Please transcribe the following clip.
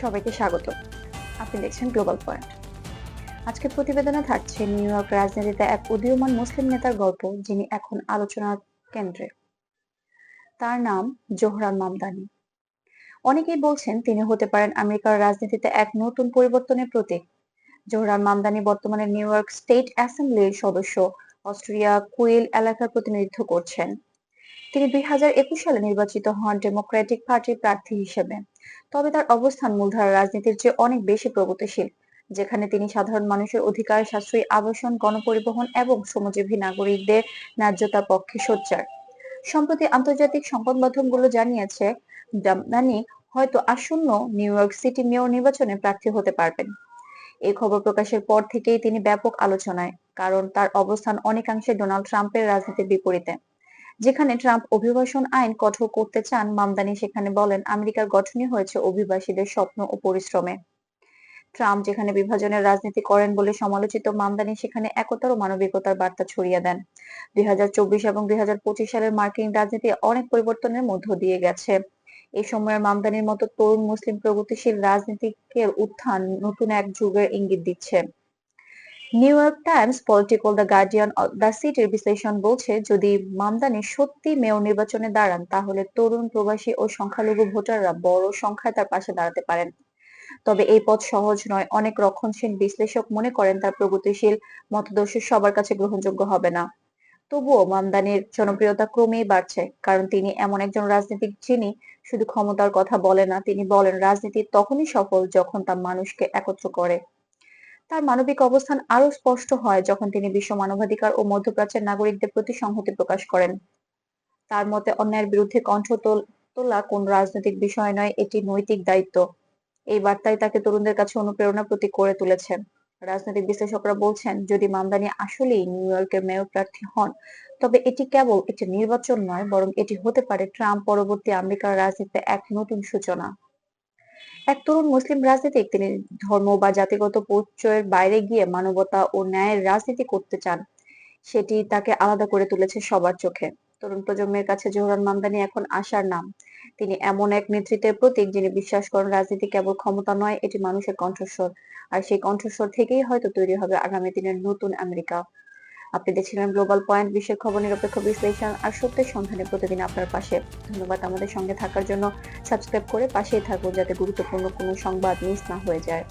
সবাইকে স্বাগত। আপনি দেখছেন গ্লোবাল পয়েন্ট আজকের প্রতিবেদনে থাকছে নিউ ইয়র্ক রাজনীতিতে এক উদীয়মান মুসলিম নেতার গল্প, যিনি এখন আলোচনার কেন্দ্রে। তার নাম জোহরান মামদানি। অনেকেই বলছেন তিনি হতে পারেন আমেরিকার রাজনীতিতে এক নতুন পরিবর্তনের প্রতীক। জোহরান মামদানি বর্তমানে নিউ ইয়র্ক স্টেট অ্যাসেম্বলির সদস্য, অস্ট্রিয়া কুইল এলাকার প্রতিনিধিত্ব করছেন। তিনি দুই হাজার একুশ সালে নির্বাচিত হন ডেমোক্রেটিক পার্টির প্রার্থী হিসেবে। তবে তার অবস্থান মূলধারা রাজনীতির চেয়ে অনেক বেশি প্রগতিশীল, যেখানে তিনি সাধারণ মানুষের অধিকার, সাশ্রয়ী আবাসন, গণপরিবহন এবং শ্রমজীবী নাগরিকদের ন্যায্যতার পক্ষে সোচ্চার। সম্প্রতি আন্তর্জাতিক সংবাদ মাধ্যমগুলো জানিয়েছে, জামদানি হয়তো আসন্ন নিউ ইয়র্ক সিটি মেয়র নির্বাচনে প্রার্থী হতে পারবেন। এই খবর প্রকাশের পর থেকেই তিনি ব্যাপক আলোচনায়, কারণ তার অবস্থান অনেকাংশে ডোনাল্ড ট্রাম্পের রাজনীতির বিপরীতে। যেখানে ট্রাম্প অভিবাসন আইন কঠোর করতে চান, মামদানি সেখানে বলেন, আমেরিকার গঠনই হয়েছে অভিবাসীদের স্বপ্ন ও পরিশ্রমে। ট্রাম্প যেখানে বিভাজনের রাজনীতি করেন বলে সমালোচিত, মামদানি সেখানে একতার ও মানবিকতার বার্তা ছড়িয়ে দেন। দুই হাজার চব্বিশ এবং দুই হাজার পঁচিশ সালের মার্কিন রাজনীতি অনেক পরিবর্তনের মধ্য দিয়ে গেছে। এই সময়ের মামদানির মতো তরুণ মুসলিম প্রগতিশীল রাজনীতিকের উত্থান নতুন এক যুগের ইঙ্গিত দিচ্ছে। New York Times political the Guardian the সিটির বিশ্লেষণ বলছে, যদি মামদানি সত্যি মেয়র নির্বাচনে দাঁড়ান, তাহলে তরুণ প্রবাসী ও সংখ্যালঘু ভোটাররা বড় সংখ্যায় তার পাশে দাঁড়াতে পারেন। তবে এই পথ সহজ নয়, অনেক রক্ষণশীল বিশ্লেষক মনে করেন তার প্রগতিশীল মতাদর্শ সবার কাছে গ্রহণযোগ্য হবে না। তবুও মামদানির জনপ্রিয়তা ক্রমেই বাড়ছে, কারণ তিনি এমন একজন রাজনীতিক যিনি শুধু ক্ষমতার কথা বলে না, তিনি বলেন রাজনীতি তখনই সফল যখন তা মানুষকে একত্র করে। তার মানবিক অবস্থান আরও স্পষ্ট হয় যখন তিনি বিশ্ব মানবাধিকার ও মধ্যপ্রাচ্যের নাগরিকদের প্রতি সংহতি প্রকাশ করেন। তার মতে, অন্যায়ের বিরুদ্ধে কণ্ঠ তোলা কোন রাজনৈতিক বিষয় নয়, এটি নৈতিক দায়িত্ব। এই বার্তাই তাকে তরুণদের কাছে অনুপ্রেরণা প্রতীক করে তুলেছে। রাজনৈতিক বিশ্লেষকরা বলছেন, যদি মামদানি আসলেই নিউ ইয়র্কের মেয়র প্রার্থী হন, তবে এটি কেবল একটি নির্বাচন নয়, বরং এটি হতে পারে ট্রাম্প পরবর্তী আমেরিকার রাজনীতিতে এক নতুন সূচনা। এক তরুণ মুসলিম রাজনীতিক, তিনি ধর্ম বা জাতিগত পরিচয়ের বাইরে গিয়ে মানবতা ও ন্যায়ের রাজনীতি করতে চান। সেটি তাকে আলাদা করে তুলেছে সবার চোখে। তরুণ প্রজন্মের কাছে জোহরান মামদানি এখন আশার নাম। তিনি এমন এক নেতৃত্বের প্রতীক যিনি বিশ্বাস করেন রাজনীতি কেবল ক্ষমতা নয়, এটি মানুষের কণ্ঠস্বর। আর সেই কণ্ঠস্বর থেকেই হয়তো তৈরি হবে আগামী দিনের নতুন আমেরিকা। আপনি দেখছিলেন গ্লোবাল পয়েন্ট বিশ্বের খবর, নিরপেক্ষ বিশ্লেষণ আর সত্যের সন্ধানে প্রতিদিন আপনার পাশে। ধন্যবাদ আমাদের সঙ্গে থাকার জন্য। সাবস্ক্রাইব করে পাশেই থাকুন যাতে গুরুত্বপূর্ণ কোনো সংবাদ মিস না হয়ে যায়।